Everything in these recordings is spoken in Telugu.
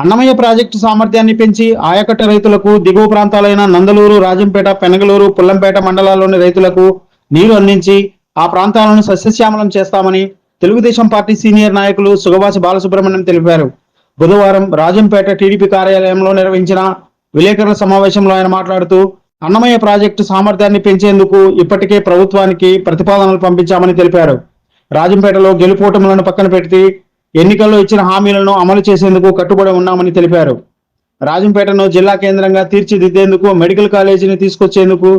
అన్నమయ్య ప్రాజెక్టు సామర్థ్యాన్ని పెంచి ఆయకట్ట రైతులకు దిగువ ప్రాంతాలైన నందలూరు రాజంపేట పెనగలూరు పుల్లంపేట మండలాల్లోని రైతులకు నీరు అందించి ఆ ప్రాంతాలను సస్యశ్యామలం చేస్తామని తెలుగుదేశం పార్టీ సీనియర్ నాయకులు సుగవాసి బాలసుబ్రహ్మణ్యం తెలిపారు. బుధవారం రాజంపేట టీడీపీ కార్యాలయంలో నిర్వహించిన విలేకరుల సమావేశంలో ఆయన మాట్లాడుతూ అన్నమయ్య ప్రాజెక్టు సామర్థ్యాన్ని పెంచేందుకు ఇప్పటికే ప్రభుత్వానికి ప్రతిపాదనలు పంపించామని తెలిపారు. రాజంపేటలో గెలుపోటములను పక్కన పెట్టి ఎన్నికల్లో ఇచ్చిన హామీలను అమలు చేసేందుకు కట్టుబడి ఉన్నామని తెలిపారు. రాజంపేటను జిల్లా కేంద్రంగా తీర్చిదిద్దేందుకు మెడికల్ కాలేజీని తీసుకొచ్చేందుకు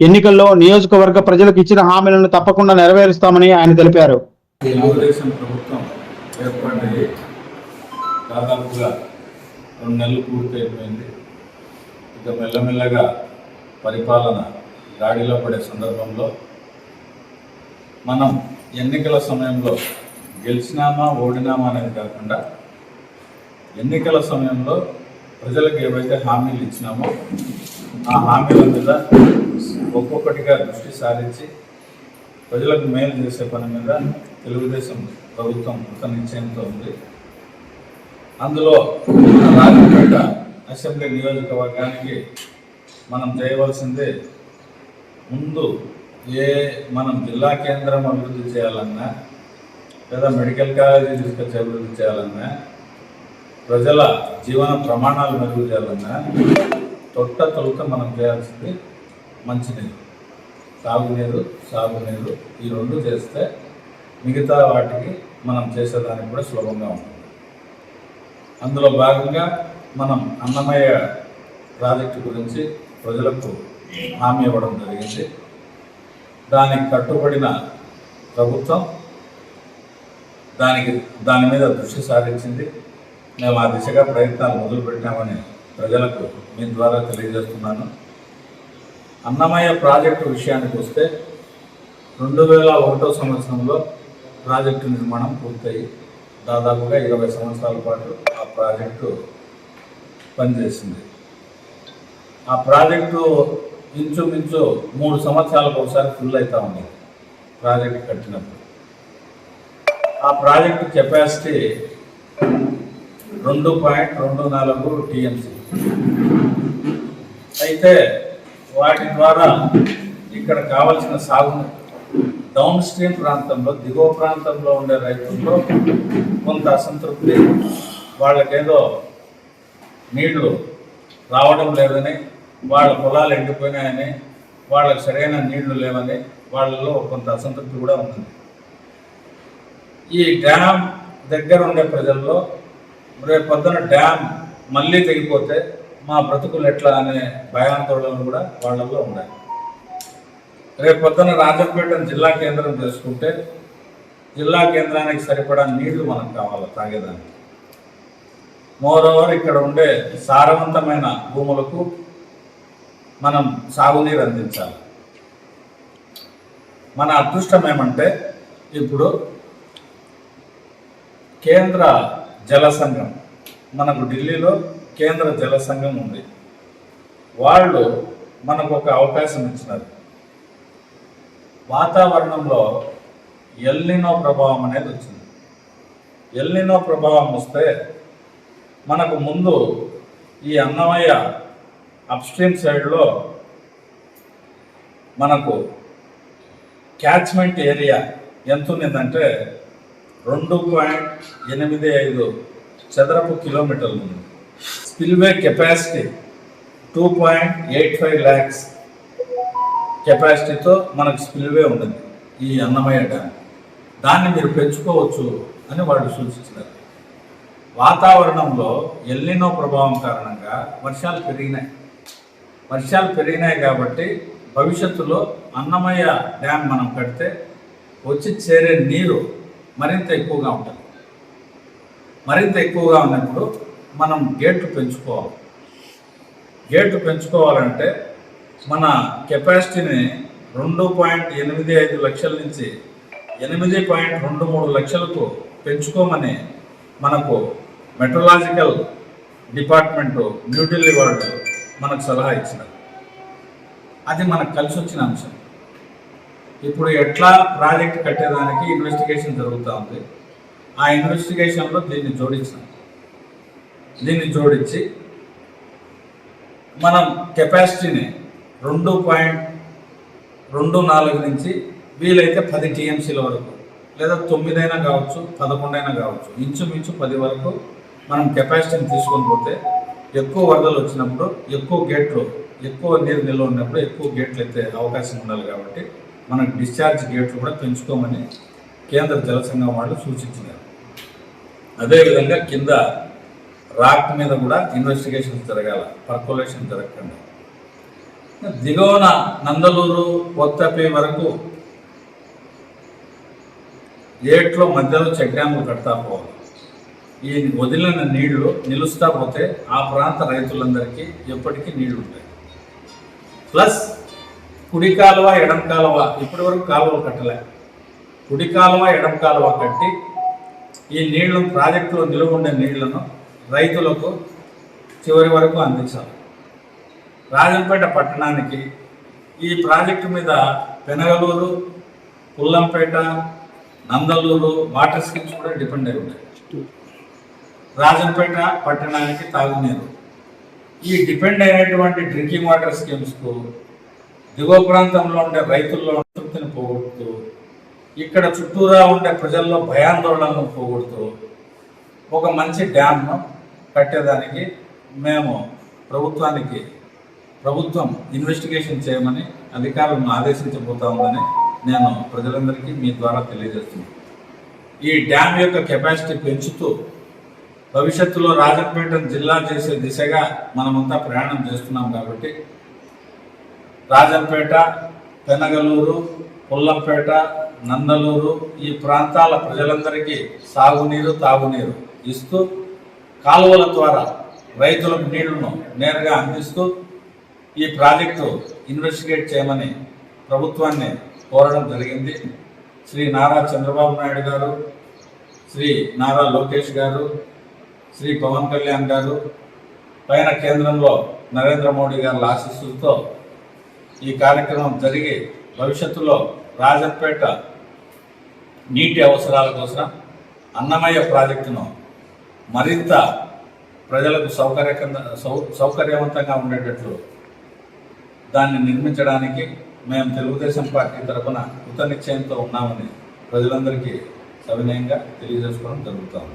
ఎన్నికల్లో నియోజకవర్గ ప్రజలకు ఇచ్చిన హామీలను తప్పకుండా నెరవేరుస్తామని ఆయన తెలిపారు. తెలుగుదేశం ప్రభుత్వం ఏర్పడింది దాదాపుగా రెండు నెలలు పూర్తయిపోయింది. ఇక మెల్లమెల్లగా పరిపాలన గాడిలో పడే సందర్భంలో మనం ఎన్నికల సమయంలో గెలిచినామా ఓడినామా అనేది కాకుండా ఎన్నికల సమయంలో ప్రజలకు ఏవైతే హామీలు ఇచ్చినామో ఆ హామీల మీద ఒక్కొక్కటిగా దృష్టి సారించి ప్రజలకు మేలు చేసే పని మీద తెలుగుదేశం ప్రభుత్వం కృత నిశ్చయంతో ఉంది. అందులో రాజంపేట అసెంబ్లీ నియోజకవర్గానికి మనం చేయవలసింది ముందు ఏ మనం జిల్లా కేంద్రం అభివృద్ధి చేయాలన్నా లేదా మెడికల్ కాలేజీ తీసుకొచ్చి అభివృద్ధి చేయాలన్నా ప్రజల జీవన ప్రమాణాలు మెరుగు చేయాలన్నా తొట్ట తొలుత మనం చేయాల్సింది మంచినీరు. సాగునీరు సాగునీరు ఈ రెండు చేస్తే మిగతా వాటికి మనం చేసేదానికి కూడా సులభంగా ఉంటుంది. అందులో భాగంగా మనం అన్నమయ్య ప్రాజెక్టు గురించి ప్రజలకు హామీ ఇవ్వడం జరిగింది. దానికి కట్టుబడిన ప్రభుత్వం దానికి దాని మీద దృష్టి సారించింది. మేము ఆ దిశగా ప్రయత్నాలు మొదలుపెట్టామని ప్రజలకు మీ ద్వారా తెలియజేస్తున్నాను. అన్నమయ్య ప్రాజెక్టు విషయానికి వస్తే రెండు వేల ఒకటో సంవత్సరంలో ప్రాజెక్టు నిర్మాణం పూర్తయి దాదాపుగా ఇరవై సంవత్సరాల పాటు ఆ ప్రాజెక్టు పనిచేసింది. ఆ ప్రాజెక్టు ఇంచుమించు మూడు సంవత్సరాలకు ఒకసారి ఫుల్ అవుతా ఉంది ప్రాజెక్టు కట్టినప్పుడు. ఆ ప్రాజెక్టు కెపాసిటీ రెండు పాయింట్ రెండు నాలుగు టీఎంసీ. అయితే వాటి ద్వారా ఇక్కడ కావలసిన సాగు డౌన్ స్ట్రీమ్ ప్రాంతంలో దిగువ ప్రాంతంలో ఉండే రైతుల్లో కొంత అసంతృప్తి. వాళ్ళకేదో నీళ్ళు రావడం లేదని వాళ్ళ పొలాలు ఎండిపోయినాయని వాళ్ళకి సరైన నీళ్ళు లేవని వాళ్ళలో కొంత అసంతృప్తి కూడా ఉంది ఈ డ్యామ్ దగ్గర ఉండే ప్రజల్లో రేపు పొద్దున డ్యామ్ మళ్ళీ తెగిపోతే మా బ్రతుకులు ఎట్లా అనే భయాందోళనలు కూడా వాళ్ళల్లో ఉన్నాయి. రేపు పొద్దున రాజంపేటను జిల్లా కేంద్రం చేసుకుంటే జిల్లా కేంద్రానికి సరిపడా నీళ్ళు మనకు కావాలి తాగేదానికి. మోరోవర్ ఇక్కడ ఉండే సారవంతమైన భూములకు మనం సాగునీరు అందించాలి. మన అదృష్టం ఏమంటే ఇప్పుడు కేంద్ర జల సంఘం మనకు ఢిల్లీలో కేంద్ర జల సంఘం ఉంది. వాళ్ళు మనకు ఒక అవకాశం ఇచ్చినారు. వాతావరణంలో ఎల్నినో ప్రభావం అనేది వచ్చింది. ఎల్నినో ప్రభావం వస్తే మనకు ముందు ఈ అన్నమయ్య అప్స్ట్రీమ్ సైడ్లో మనకు క్యాచ్మెంట్ ఏరియా ఎంత ఉన్నిందంటే రెండు పాయింట్ ఎనిమిది ఐదు చదరపు కిలోమీటర్లు ఉంది. Spillway capacity two point eight five lakhs కెపాసిటీతో మనకు స్పిల్వే ఉన్నది ఈ అన్నమయ్య డ్యామ్. దాన్ని మీరు పెంచుకోవచ్చు అని వాళ్ళు సూచిస్తున్నారు. వాతావరణంలో ఎల్లినో ప్రభావం కారణంగా వర్షాలు పెరిగినాయి. వర్షాలు పెరిగినాయి కాబట్టి భవిష్యత్తులో అన్నమయ్య డ్యామ్ మనం కడితే వచ్చి చేరే నీరు మరింత ఎక్కువగా ఉంటుంది. మరింత ఎక్కువగా ఉన్నప్పుడు మనం గేట్లు పెంచుకోవాలి. గేట్లు పెంచుకోవాలంటే మన కెపాసిటీని రెండు పాయింట్ ఎనిమిది ఐదు లక్షల నుంచి ఎనిమిది పాయింట్ రెండు మూడు లక్షలకు పెంచుకోమని మనకు మెట్రలాజికల్ డిపార్ట్మెంటు న్యూఢిల్లీ వాళ్ళు మనకు సలహా ఇచ్చినారు. అది మనకు కలిసి వచ్చిన అంశం. ఇప్పుడు ఎట్లా ప్రాజెక్ట్ కట్టేదానికి ఇన్వెస్టిగేషన్ జరుగుతూ ఉంది. ఆ ఇన్వెస్టిగేషన్లో దీన్ని జోడించాం దీన్ని జోడించి మనం కెపాసిటీని రెండు పాయింట్ రెండు నాలుగు నుంచి వీలైతే పది టీఎంసీల వరకు లేదా తొమ్మిదైనా కావచ్చు పదకొండైనా కావచ్చు ఇంచుమించు పది వరకు మనం కెపాసిటీని తీసుకొని పోతే ఎక్కువ వరదలు వచ్చినప్పుడు ఎక్కువ గేట్లు ఎక్కువ నీరు నిల్వ ఉన్నప్పుడు ఎక్కువ గేట్లు అయితే అవకాశం ఉండాలి కాబట్టి మనం డిశ్చార్జ్ గేట్లు కూడా పెంచుకోమని కేంద్ర జలసంఘం వాళ్ళు సూచించినారు. అదేవిధంగా కింద రాక్ మీద కూడా ఇన్వెస్టిగేషన్ జరగాల పర్కులేషన్ జరగకుండా. దిగువన నందలూరు కొత్తపే వరకు ఏట్లో మధ్యలో చెక్డ్యాములు కడతా పోవాలి. ఈ వదిలిన నీళ్ళు నిలుస్తా పోతే ఆ ప్రాంత రైతులందరికీ ఎప్పటికీ నీళ్ళు ఉంటాయి ప్లస్ కుడి కాలువ ఎడం కాలువ ఇప్పటి వరకు కాలువలు కట్టలే. కుడి కాలువ ఎడం కాలువ కట్టి ఈ నీళ్ళను ప్రాజెక్టులో నిలువ ఉండే నీళ్ళను రైతులకు చివరి వరకు అందించాలి. రాజంపేట పట్టణానికి ఈ ప్రాజెక్టు మీద పెనగలూరు పుల్లంపేట నందలూరు వాటర్ స్కీమ్స్ కూడా డిపెండ్ అయి ఉంటాయి. రాజంపేట పట్టణానికి తాగునీరు. ఈ డిపెండ్ అయినటువంటి డ్రింకింగ్ వాటర్ స్కీమ్స్కు దిగువ ప్రాంతంలో ఉండే రైతుల్లో తృప్తిని పోగొడుతూ ఇక్కడ చుట్టూరా ఉండే ప్రజల్లో భయాందోళనను పోగొడుతూ ఒక మంచి డ్యామ్ను కట్టేదానికి మేము ప్రభుత్వానికి ప్రభుత్వం ఇన్వెస్టిగేషన్ చేయమని అధికారులను ఆదేశించబోతా ఉందని నేను ప్రజలందరికీ మీ ద్వారా తెలియజేస్తున్నాను. ఈ డ్యామ్ యొక్క కెపాసిటీ పెంచుతూ భవిష్యత్తులో రాజంపేట జిల్లా చేసే దిశగా మనమంతా ప్రయాణం చేస్తున్నాం కాబట్టి రాజంపేట పెనగలూరు పుల్లంపేట నందలూరు ఈ ప్రాంతాల ప్రజలందరికీ సాగునీరు తాగునీరు ఇస్తూ కాలువల ద్వారా రైతులకు నీళ్ళను నేరుగా అందిస్తూ ఈ ప్రాజెక్టు ఇన్వెస్టిగేట్ చేయమని ప్రభుత్వాన్ని కోరడం జరిగింది. శ్రీ నారా చంద్రబాబు నాయుడు గారు శ్రీ నారా లోకేష్ గారు శ్రీ పవన్ కళ్యాణ్ గారు పైన కేంద్రంలో నరేంద్ర మోడీ గారి ఆశీస్సులతో ఈ కార్యక్రమం జరిగి భవిష్యత్తులో రాజంపేట నీటి అవసరాల కోసం అన్నమయ్య ప్రాజెక్టును మరింత ప్రజలకు సౌకర్యకంగా సౌ సౌకర్యవంతంగా ఉండేటట్లు దాన్ని నిర్మించడానికి మేము తెలుగుదేశం పార్టీ తరఫున కృత నిశ్చయంతో ఉన్నామని ప్రజలందరికీ సవినయంగా తెలియజేసుకోవడం జరుగుతాం